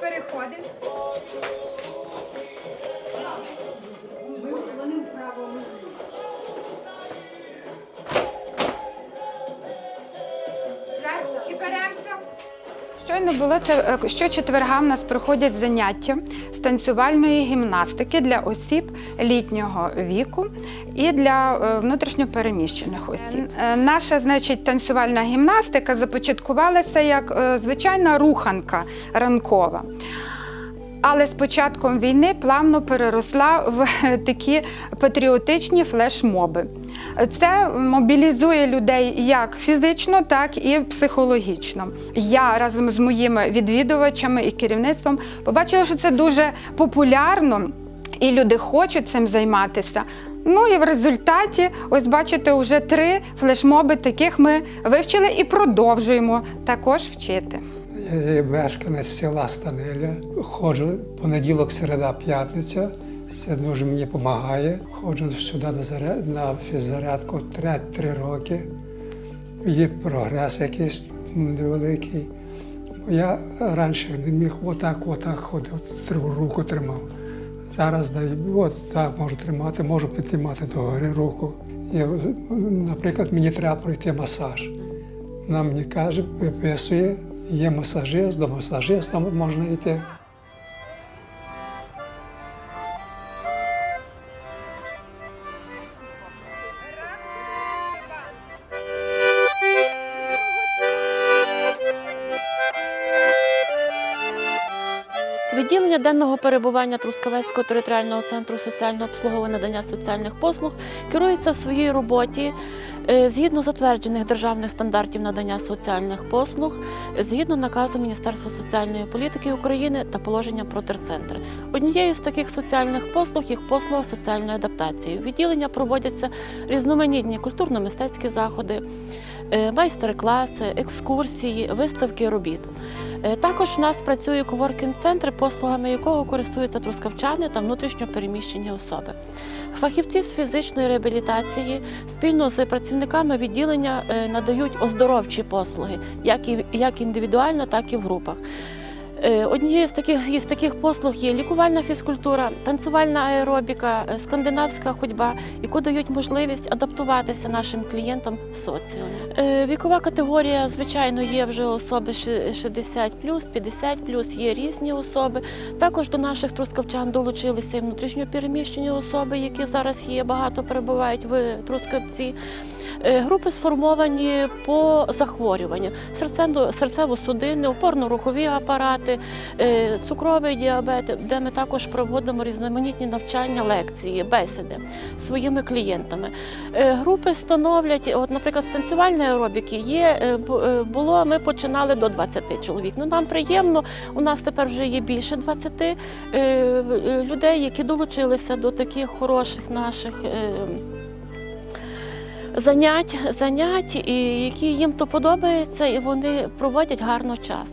Виходимо. Вони вправо ми. Щойно було це що щочетверга в нас проходять заняття з танцювальної гімнастики для осіб літнього віку і для е, внутрішньопереміщених осіб. Е, Наша, значить, танцювальна гімнастика започаткувалася як е, звичайна руханка ранкова. Але з початком війни плавно переросла в такі патріотичні флешмоби. Це мобілізує людей як фізично, так і психологічно. Я разом з моїми відвідувачами і керівництвом побачила, що це дуже популярно, і люди хочуть цим займатися. Ну і в результаті, ось бачите, вже три флешмоби таких ми вивчили і продовжуємо також вчити. Є мешканець села Станиля. Ходжу понеділок, середа, п'ятниця. Це дуже мені допомагає. Ходжу сюди на, заряд, на фіззарядку три, роки. Є прогрес якийсь невеликий. Я раніше не міг отак, отак ходив, руку тримав. Зараз даю, от так можу тримати, можу підтримати догори руку. І, наприклад, мені треба пройти масаж. Вона мені каже, виписує, є масажист, до масажиста можна йти. Відділення денного перебування Трускавецького територіального центру соціального обслуговування надання соціальних послуг керується в своїй роботі е, згідно затверджених державних стандартів надання соціальних послуг, згідно наказу Міністерства соціальної політики України та положення про терцентри. Однією з таких соціальних послуг є послуга соціальної адаптації. Відділення проводяться різноманітні культурно-мистецькі заходи, е, майстер-класи, екскурсії, виставки робіт. Е, Також у нас працює коворкінг-центр, послугами якого користуються трускавчани та внутрішньо переміщені особи. Фахівці з фізичної реабілітації спільно з працівниками відділення е, надають оздоровчі послуги, як індивідуально, так і в групах. Е, Однією з таких, із таких послуг є лікувальна фізкультура, танцювальна аеробіка, е, скандинавська ходьба, яку дають можливість адаптуватися нашим клієнтам в соціумі. Е, Вікова категорія, звичайно, є вже особи ши- 60 50 є різні особи. Також до наших трускавчан долучилися і внутрішньопереміщені особи, які зараз є, багато перебувають в Трускавці. Е, Групи сформовані по захворюванню: серцево- серцево-судинні, опорно-рухові апарати, е, цукровий діабет, де ми також проводимо різноманітні навчання, лекції, бесіди своїми клієнтами. Е, Групи становлять, от, наприклад, з танцювальної аеробіки є бу- було. Ми починали до 20 чоловік. Ну нам приємно. У нас тепер вже є більше 20 е, е, людей, які долучилися до таких хороших наших. Занять, занять, і які їм то подобається, і вони проводять гарно час.